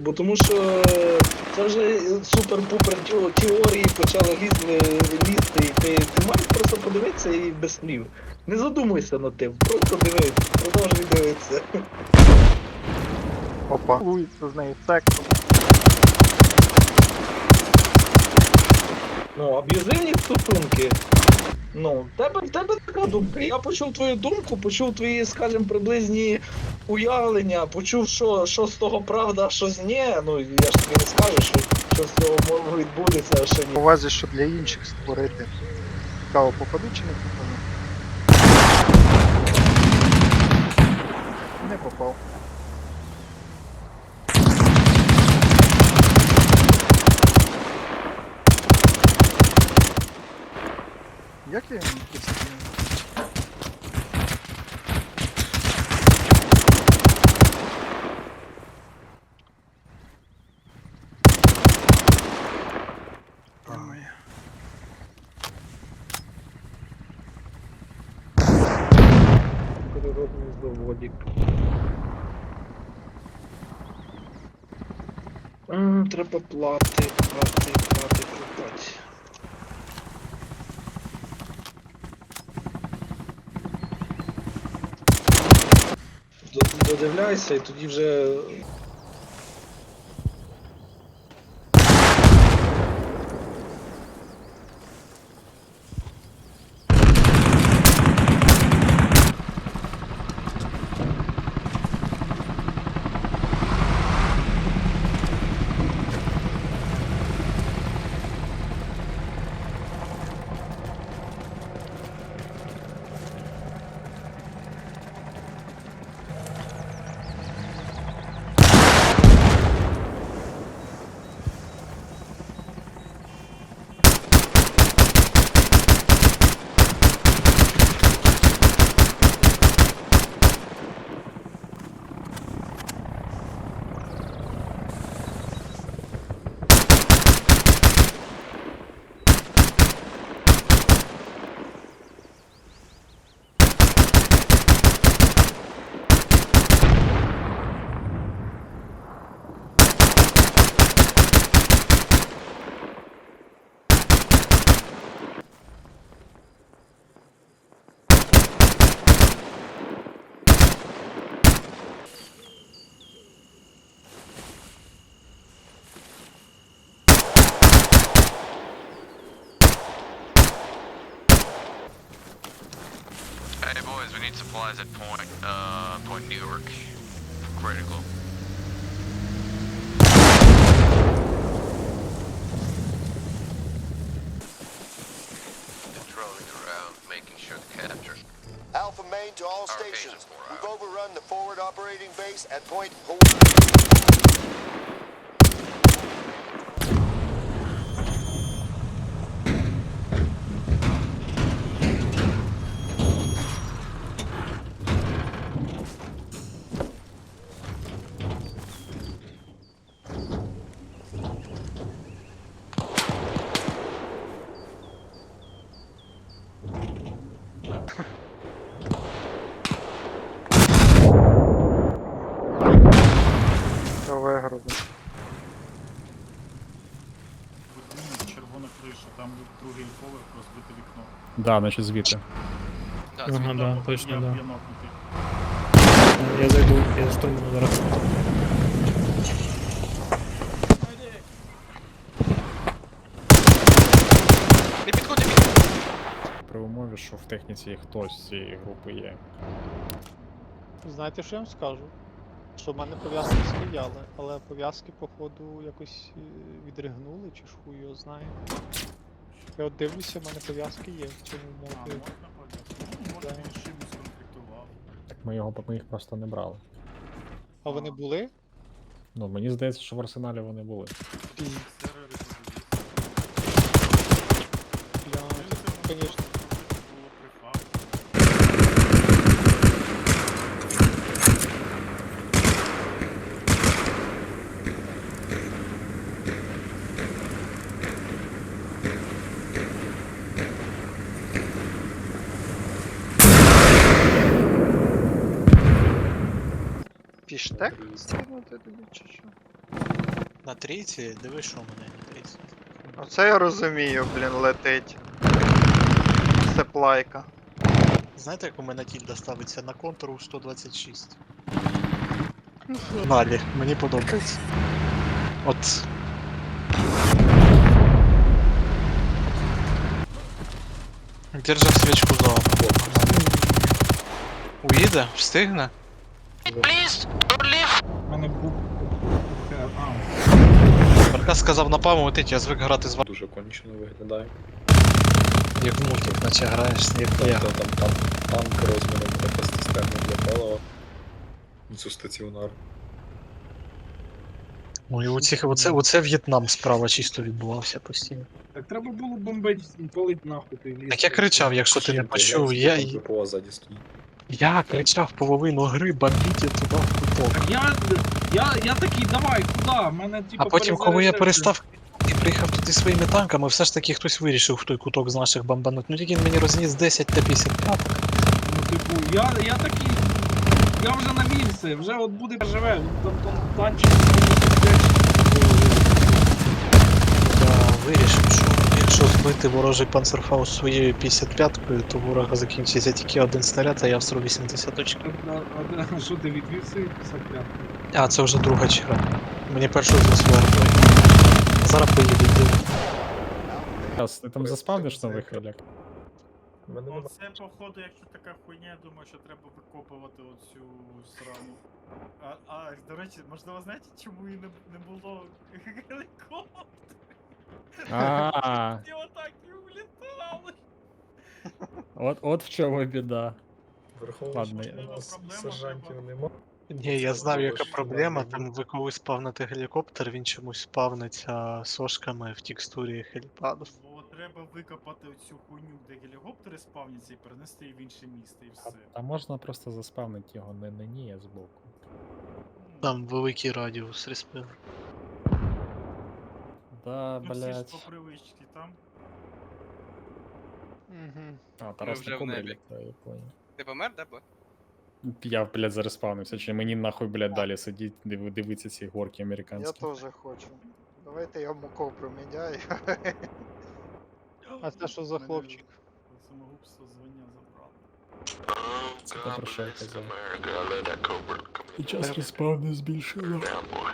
Бо тому що це вже супер-пупер теорії почали лізти, лізти, і ти, ти маєш просто подивитися і без слів. Не задумуйся над тим, просто дивись, продовжуй дивитися. Опа. Вулиця з неї сектор. Ну, аб'юзивні стосунки. Ну, в тебе, тебе така думка. Я почув твою думку, почув твої, скажімо, приблизні уявлення, почув, що, що з того правда, а що з ні. Ну, я ж тобі не скажу, що, що з цього мо- відбудеться, а що ні. Увазі, що для інших створити. Цікаво, попаду чи не попаду? Не попав. Як я не посадив? Ой. Заводик. Треба плати, плати, плати, плати. Додивляйся і тоді вже. Hey boys, we need supplies at point, uh, point New York. Critical. Patrolling around, making sure the captures. Alpha Main to all Our stations. We've overrun the forward operating base at Point Hawaii. Виграли. Будинок, червона криша, там другий поверх, розбите вікно. Да, значить звідти. Да, Ага, да, точно, я, да. я нокнутий. Я зайду, я штурману зараз. Не підходь, не підходь! При умові, що в техніці хтось з цієї групи є. Знаєте, що я вам скажу? Що в мене пов'язки стояли, але пов'язки, походу, якось е, відригнули, чи ж хуй його знає. Я от дивлюся, в мене пов'язки є в цьому моді. Ну, може Да. він шибу сконфліктував. Так ми його ми їх просто не брали. А вони були? Ну, мені здається, що в арсеналі вони були. Блін, Серери Піштек стягнути тоді чи що? На трійці, дивись, що у мене на трійці. Оце я розумію, блін, летить. Сеплайка. Знаєте, як у мене тільда ставиться на контуру 126? Налі, мені подобається. От. Держав свічку за Уїде? Встигне? У мене був. А, сказав на пам'ять летить, я звик грати з вами. Дуже кончено виглядає. Як в мультик, наче граєш, як я. Тобто там, там танк розміром якась цистерна для палива. Цю стаціонар. Ой, у цих, оце, оце В'єтнам справа чисто відбувався постійно. так треба було бомбить, палить нахуй ти ліс. Так я кричав, якщо ти не почув, я, ППО ззаді стоїть. я кричав половину гри, бомбіть туди в куток. Так я, я, я такий, давай, куди? Мене типу А потім, коли я перестав і приїхав туди своїми танками, все ж таки хтось вирішив в той куток з наших бомбануть. Ну тільки він мені розніс 10 та 55. Ну, типу, я, я такий. Я вже навівся, вже от буде живе, там, там танчик 75. Я вирішив, що якщо збити ворожий панцерфаус своєю 55-кою, то ворога закінчиться тільки один снаряд, а я всру 80 очок. А, що ти відвівся 55? А, це вже друга черга. Мені першу знесли артою. Зараз поїду ти там заспавниш нових хвилях? Мене нема. Оце, походу, якщо така хуйня, я думаю, що треба викопувати оцю срану. А, а до речі, можливо, знаєте, чому і не, не було гелікоптера? А, І отак і улітали. от, от в чому біда. Ладно, Ладно, я- у нас проблема сержантів треба. нема. Ні, я знав, яка проблема. там ви коли спавните гелікоптер, він чомусь спавниться сошками в текстурі хеліпаду. Треба викопати цю хуйню, де гелікоптери спавняться і перенести її в інше місто і все. а можна просто заспавнити його не на ній, а збоку. Там великий радіус респи. Да, Ну всі ж блять. по привичці там. Угу. А, Тарас вже на в кобрі небі. літає, я понял. Ти помер, да, бо? Я, блядь, зареспавнився, чи мені нахуй, блядь, далі сидіть, див- дивитися ці горки Я американські. теж хочу. Давайте я муку проміняю. А це що за хлопчик? Самогубство звання забрав. Це про що я казав. І час респавну збільшило.